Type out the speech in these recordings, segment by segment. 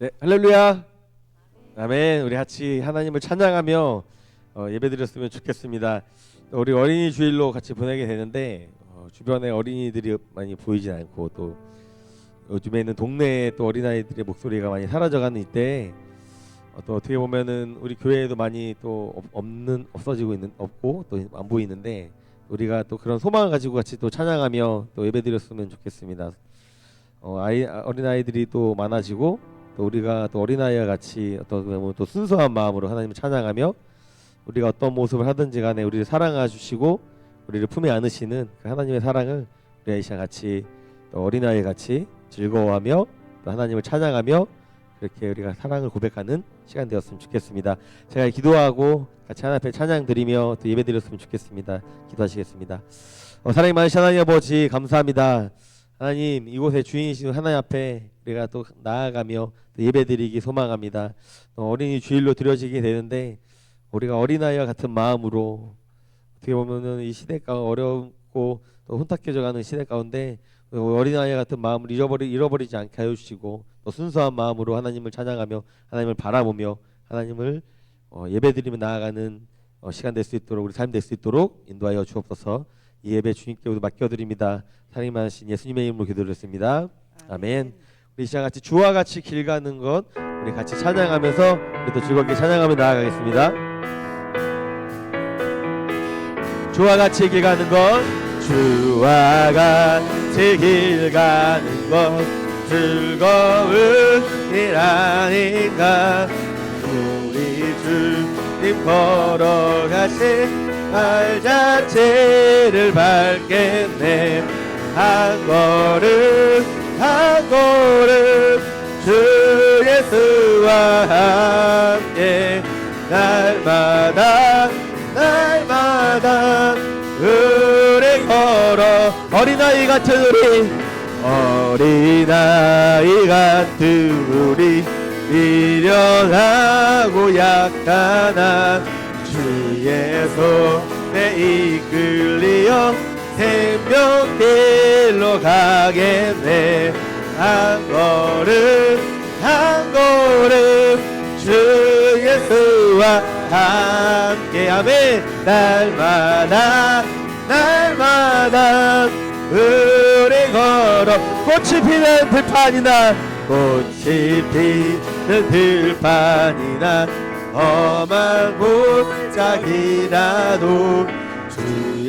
네, 할렐루야. 아멘. 우리 같이 하나님을 찬양하며 어, 예배드렸으면 좋겠습니다. 또 우리 어린이 주일로 같이 보내게 되는데 어, 주변에 어린이들이 많이 보이진 않고 또 요즘에는 동네에 또 어린아이들의 목소리가 많이 사라져가는 이때 어, 또 어떻게 보면은 우리 교회에도 많이 또 없- 없는 없어지고 있는 없고 또 안 보이는데 우리가 또 그런 소망을 가지고 같이 또 찬양하며 또 예배드렸으면 좋겠습니다. 어, 아이 어린 아이들이 또 많아지고 또 우리가 또 어린 아이와 같이 어떤 또 순수한 마음으로 하나님을 찬양하며 우리가 어떤 모습을 하든지 간에 우리를 사랑해 주시고 우리를 품에 안으시는 그 하나님의 사랑을 우리 아이시랑 같이 또 어린 아이 같이 즐거워하며 또 하나님을 찬양하며 그렇게 우리가 사랑을 고백하는 시간 되었으면 좋겠습니다. 제가 기도하고 같이 하나님 앞에 찬양 드리며 또 예배 드렸으면 좋겠습니다. 기도하시겠습니다. 어, 사랑이 많으신 하나님 아버지 감사합니다. 하나님 이곳에 주인이신 하나님 앞에 우리가 또 나아가며 또 예배드리기 소망합니다. 또 어린이 주일로 드려지게 되는데 우리가 어린아이와 같은 마음으로 어떻게 보면은 이 시대가 어렵고 또 혼탁해져가는 시대 가운데 어린아이 같은 마음을 잃어버리 잃어버리지 않게 하여 주시고 또 순수한 마음으로 하나님을 찬양하며 하나님을 바라보며 하나님을 어, 예배드리며 나아가는 어, 시간 될 수 있도록 우리 삶 될 수 있도록 인도하여 주옵소서. 이 예배 주님께 모두 맡겨드립니다. 사랑이 많으신 예수님의 이름으로 기도드렸습니다. 아멘. 우리 시간 같이 주와 같이 길 가는 것 우리 같이 찬양하면서 우리 또 즐겁게 찬양하며 나아가겠습니다. 주와 같이 길 가는 것 주와 같이 길 가는 것 즐거운 일 아닌가 우리 주님 걸어가신 말 자체를 밟겠네. 한 걸음 한 걸음 주 예수와 함께 날마다 날마다 우리 걸어 어린아이 같은 우리 어린아이 같은 우리 미련하고 약한 주의 손에 이끌리어 생명길로 가겠네 한 걸음 한 걸음 주 예수와 함께 아멘 날마다 날마다 우리 걸어 꽃이 피는 들판이나 꽃이 피는 들판이나 험한 곳짝이라도 주의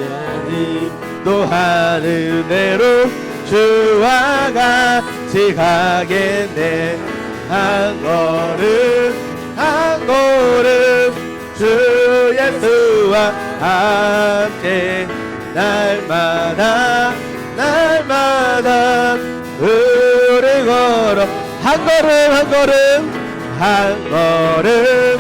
인도하는 대로 주와 같이 가겠네. 한 걸음 한 걸음 주 예수와 함께 날마다 날마다 우리 걸어. 한 걸음 한 걸음 한 걸음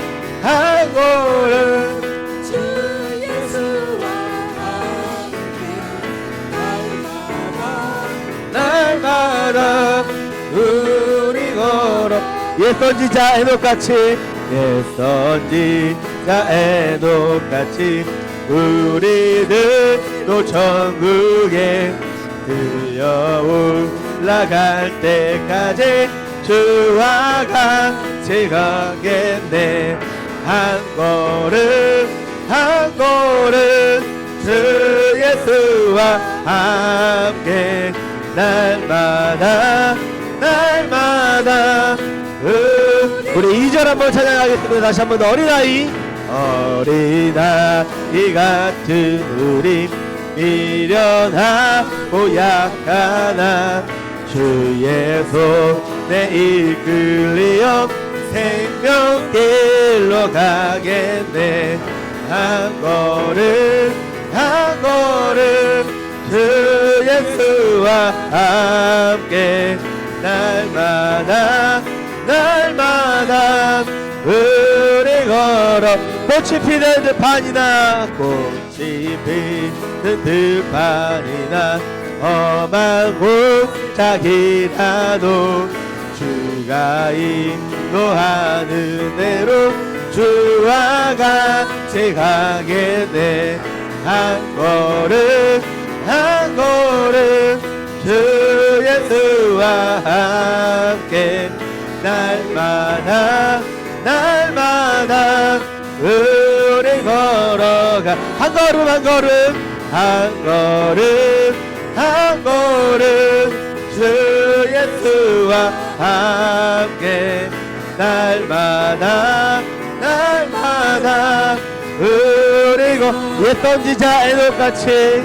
예선지자 애녹같이. 예선지자 애녹같이. 우리들도 천국에 들려 올라갈 때까지 주와 같이 가겠네. 한 걸음 한 걸음 주 예수와 함께 날마다 날마다 음, 2절 한번 찬양하겠습니다. 다시 한번 어린아이. 어린아이 같은 우리 미련하고 약하나. 주의 손에 이끌리어 생명길로 가겠네. 한 걸음 한 걸음 주 예수와 함께 날마다 날 걸어 꽃이 피는 들판이나 꽃이 피는 들판이나 험한 곳짝이라도 주가 인도하는 대로 주와 같이 가겠네 한 걸음 한 걸음 주 예수와 함께 날마다 날 걸음 한 걸음 한 걸음 한 걸음. 주 예수와 함께 날마다 날마다 우리 고 예선지자 애녹같이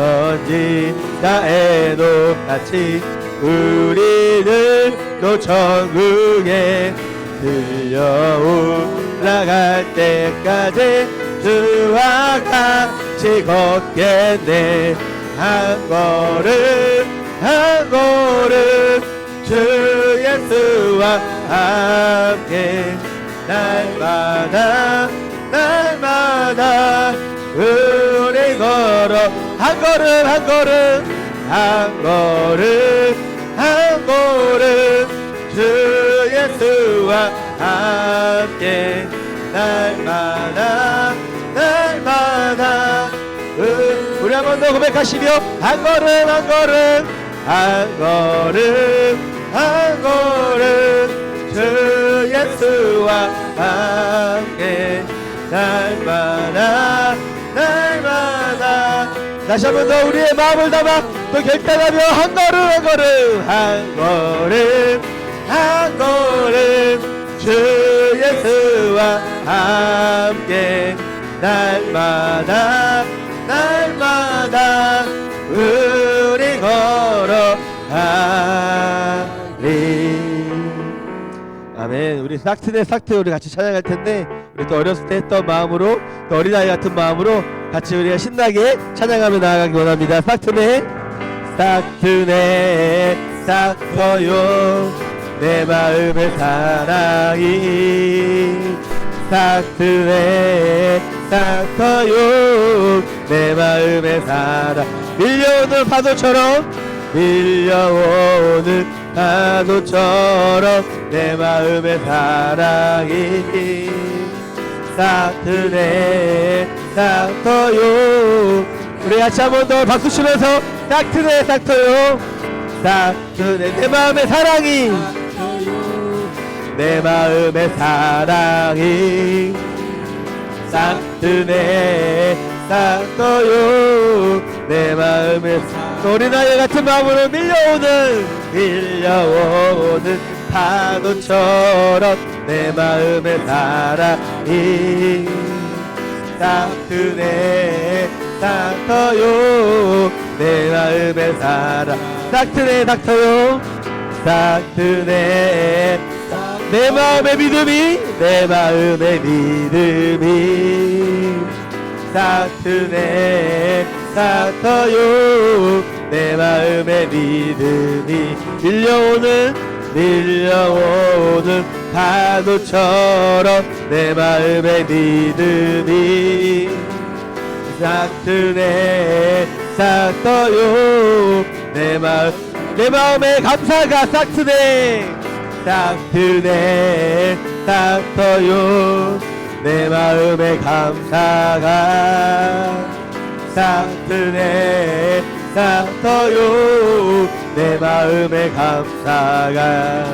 예선지자 애녹같이 우리는 또 천국에 들려 올라갈 때까지 주와 같이 걷겠네 한 걸음 한 걸음 주 예수와 함께 날마다 날마다 우리 걸어 한 걸음 한 걸음 한 걸음 한 걸음 주 예수와 함께 날마다 번 더 고백하시며 한 걸음 한 걸음 한 걸음 한 걸음. 주 예수와 함께 날마다 날마다. 다시 한 번 더 우리의 마음을 담아 또 결단하며 한 걸음 한 걸음 한 걸음 한 걸음. 주 예수와 함께 날마다 날마다 우리 걸어가리 아멘. 우리 삭트 대 삭트 우리 같이 찬양할 텐데 우리 또 어렸을 때 했던 마음으로 또 어린아이 같은 마음으로 같이 우리가 신나게 찬양하며 나아가기 원합니다. 삭트네 삭트네 삭터요 내 마음의 사랑이 삭트네 삭터요. 내 마음의 사랑 밀려오는 파도처럼 밀려오는 파도처럼 내 마음의 사랑이 싹트네 싹터요. 우리 같이 한 번 더 박수 치면서 싹트네 싹터요. 싹트네 내 마음의 사랑이 내 마음의 사랑이 싹트네 싹터요. 내 마음의 어린아이 같은 마음으로 밀려오는 밀려오는 파도처럼 내 마음의 사랑이 싹트네 싹터요. 내 마음의 사랑. 싹트네 싹터요. 싹트네 내 마음의 믿음이 내 마음의 믿음이 싹트네 싹터요. 내 마음의 믿음이 밀려오는 밀려오는 파도처럼 내 마음의 믿음이 싹트네 싹터요. 내 마음 내 마음의 감사가 싹트네 싹트네 싹터요. 내 마음의 감사가 싹트네 싹터요. 내 마음의 감사가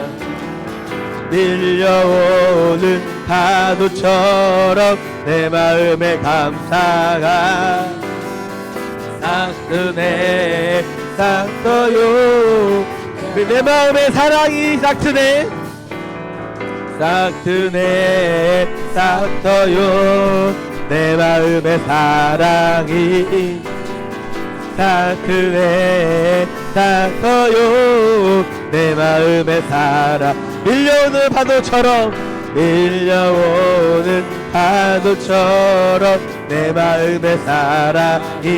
밀려오는 파도처럼 내 마음의 감사가 싹트네 싹터요 내 마음의 사랑이 싹트네. 싹트네. 싹터요. 내 마음의 사랑이 싹트네. 싹터요. 내 마음의 사랑. 밀려오는 파도처럼 밀려오는 파도처럼 내 마음의 사랑이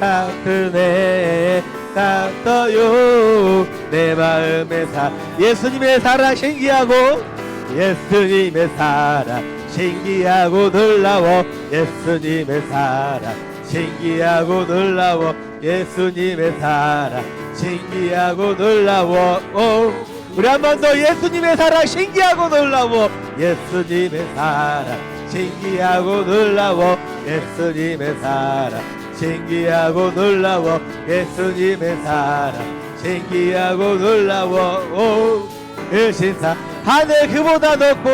싹트네 싹터요. 내 마음의 사 예수님의 사랑 신기하고 예수님의 사랑 신기하고 놀라워. 예수님의 사랑 신기하고 놀라워. 예수님의 사랑 신기하고 놀라워. 오. 우리 한 번 더 예수님의 사랑 신기하고 놀라워. 예수님의 사랑 신기하고 놀라워. 예수님의 사랑 신기하고 놀라워. 예수님의 사랑. 신기하고 놀라워. 오. 그 신사. 하늘 그보다 높고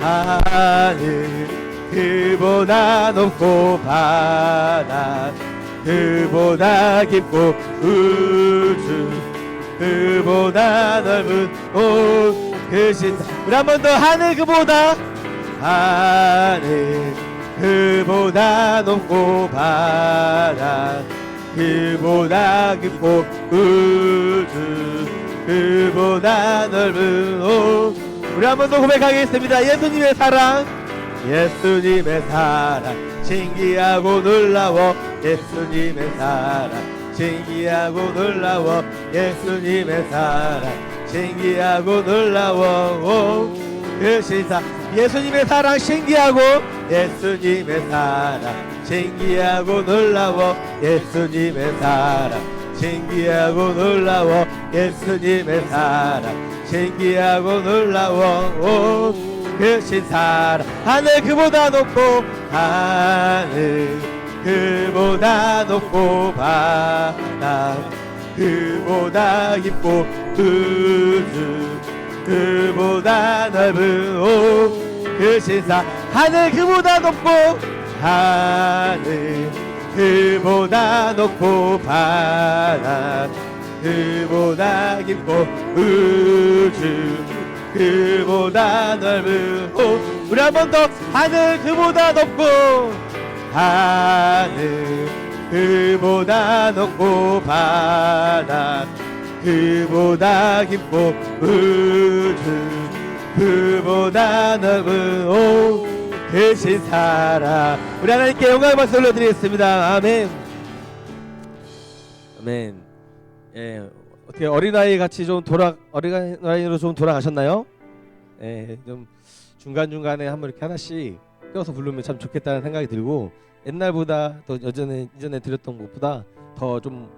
하늘 그보다 높고 바다 그보다 깊고 우주 그보다 넓은 온 그신 우리 한 번 더 하늘 그보다 하늘 그보다 높고 바다 그보다 깊고 우주 그보다 넓은 온 우리 한 번 더 고백하겠습니다. 예수님의 사랑 예수님의 사랑. 신기하고 놀라워 예수님의 사랑. 신기하고 놀라워 예수님의 사랑. 신기하고 놀라워 그 신사 예수님의 사랑 신기하고 예수님의 사랑 신기하고 놀라워. 예수님의 사랑 신기하고 놀라워. 예수님의 사랑 신기하고 놀라워. 그 신 사랑. 하늘 그보다 높고 하늘 그보다 높고 바다 그보다 깊고 우주 그보다 넓은 오그 신사 하늘 그보다 높고 하늘 그보다 높고 바다 그보다 깊고 우주 그보다 넓은 오. 우리 한 번 더. 하늘 그보다 높고 하늘 그보다 높고 바다 그보다 깊고 우주 그보다 넓은 오 대신 살아 우리 하나님께 영광의 박수 올려드리겠습니다. 아멘. 아멘. 예 어떻게 어린아이 같이 좀 돌아 어린아이로 좀 돌아가셨나요? 예, 좀 중간 중간에 한번 이렇게 하나씩 껴서 부르면 참 좋겠다는 생각이 들고 옛날보다 또 여전에 이전에 드렸던 것보다 더 좀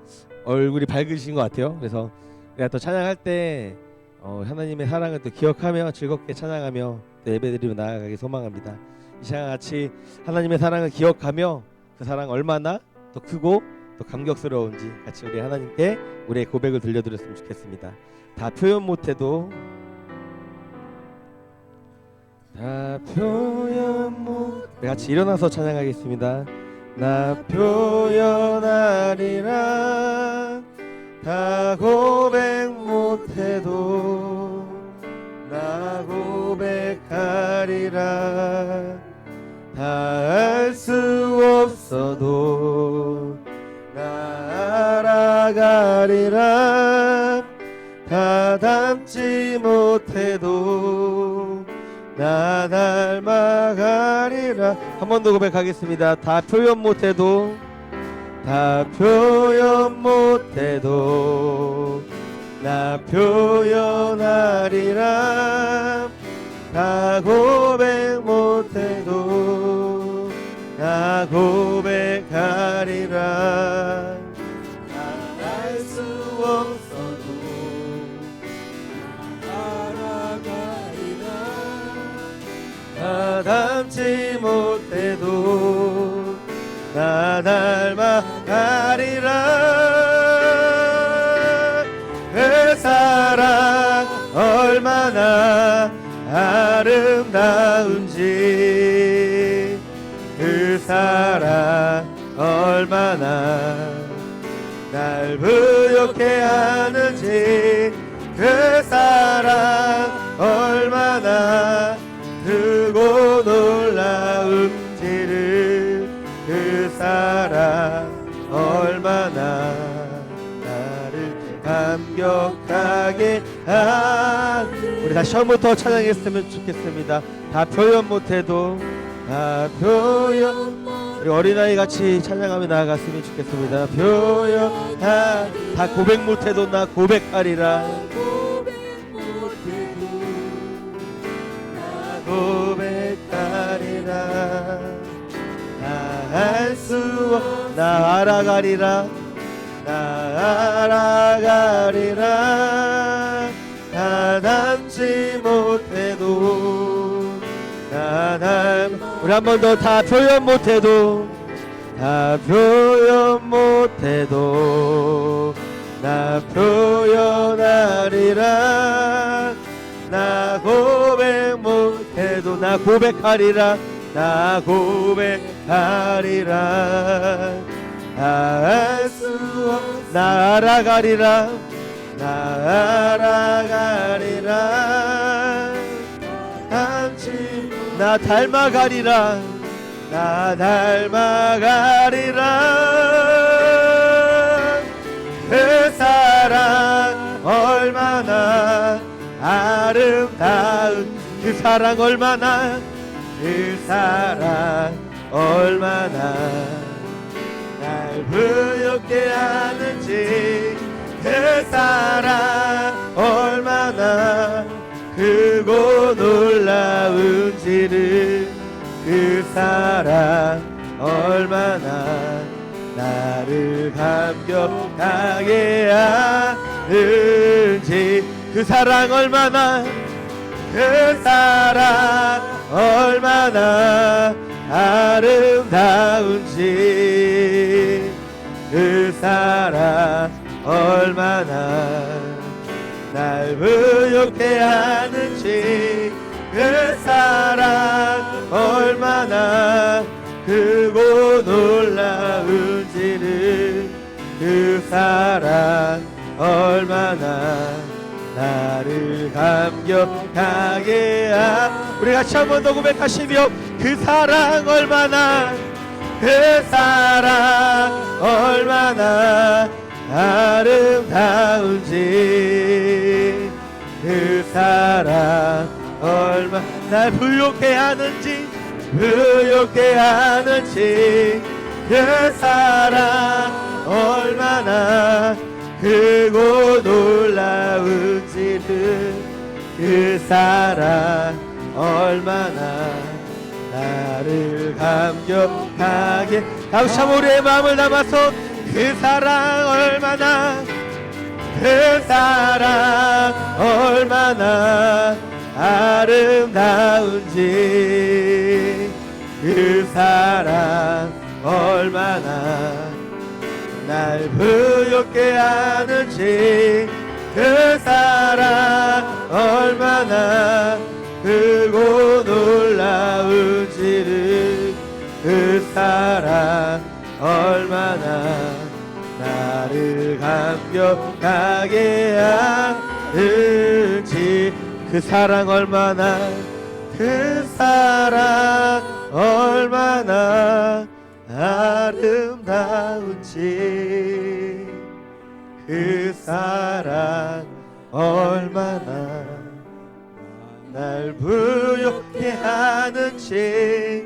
얼굴이 밝으신 것 같아요. 그래서 내가 또 찬양할 때 어, 하나님의 사랑을 또 기억하며 즐겁게 찬양하며 또 예배드리며 나아가기 소망합니다. 이 시간 같이 하나님의 사랑을 기억하며 그 사랑 얼마나 또 크고 또 감격스러운지 같이 우리 하나님께 우리의 고백을 들려드렸으면 좋겠습니다. 다 표현 못해도 다 표현 못 우리 같이 일어나서 찬양하겠습니다. 나 표현하리라 다 고백 못해도 나 고백하리라 다 알 수 없어도 나 알아가리라 다 닮지 못해도 나 닮아가리라. 한 번 더 고백하겠습니다. 다 표현 못해도 다 표현 못해도 나 표현하리라. 다 고백 못해도 나 고백하리라 아름다운지 그 사랑 얼마나 날 부욕해 하는지 그 사랑 얼마나 크고 놀라운지를 그 사랑 얼마나 나를 감격하게 한 우리 다시 처음부터 찬양했으면 좋겠습니다. 다 표현 못해도 다 표현. 우리 어린아이 같이 찬양하며 나아갔으면 좋겠습니다. 표현. 다, 다 고백 못해도 나 고백하리라. 나 고백하리라. 나알수나 알아가리라. 나 알아가리라 다 닮지 못해도 나닮 우리 한 번 더 다 표현 못해도 다 표현 못해도 나 표현하리라. 나 고. 나 고백하리라. 나 고백하리라. 알수 없, 나 알아가리라 한치 나 닮아가리라. 나 닮아가리라. 그 사랑 얼마나 아름다운 그 사랑 얼마나 그 사랑 얼마나 날 부엽게 하는지 그 사랑 얼마나 크고 놀라운지를 그 사랑 얼마나 나를 감격하게 하는지. 그 사랑 얼마나 그 사랑 얼마나 아름다운지. 그 사랑 얼마나 날 부욕해 하는지 그 사랑 얼마나 크고 놀라운지를 그 사랑 얼마나 나를 감격하게 하 우리 같이 한 번 더 고백하시며 그 사랑 얼마나 그 사랑 얼마나 아름다운지 그 사랑 얼마 날 부욕해 하는지 부욕해 하는지 그 사랑 얼마나 크고 놀라운지를 그 사랑 얼마나 나를 감격하게. 다시 한번 우리의 마음을 담아서 그 사랑 얼마나 그 사랑 얼마나 아름다운지 그 사랑 얼마나 날 부욕게 하는지 그 사랑 얼마나 크고 놀라운지를 그 사랑 얼마나 감격하게 하는지 그 사랑 얼마나 그 사랑 얼마나 아름다운지 그 사랑 얼마나 날 부욕해 하는지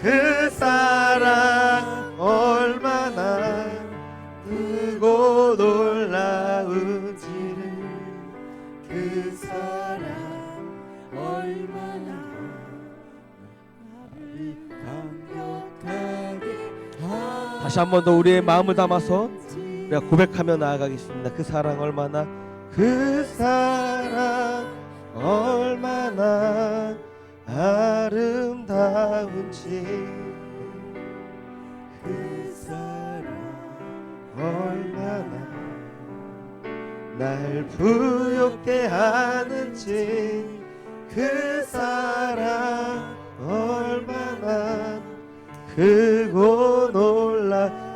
그 사랑 다시 한 번 더 우리의 마음을 담아서 우리가 고백하며 나아가겠습니다. 그 사랑 얼마나 그 사랑 얼마나 아름다운지 그 사랑 얼마나 날 부욕게 하는지 그 사랑 얼마나 크고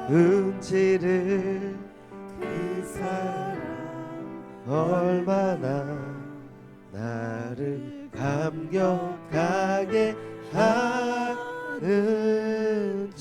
놀라운지를 그 사랑 얼마나 나를 감격하게 하는지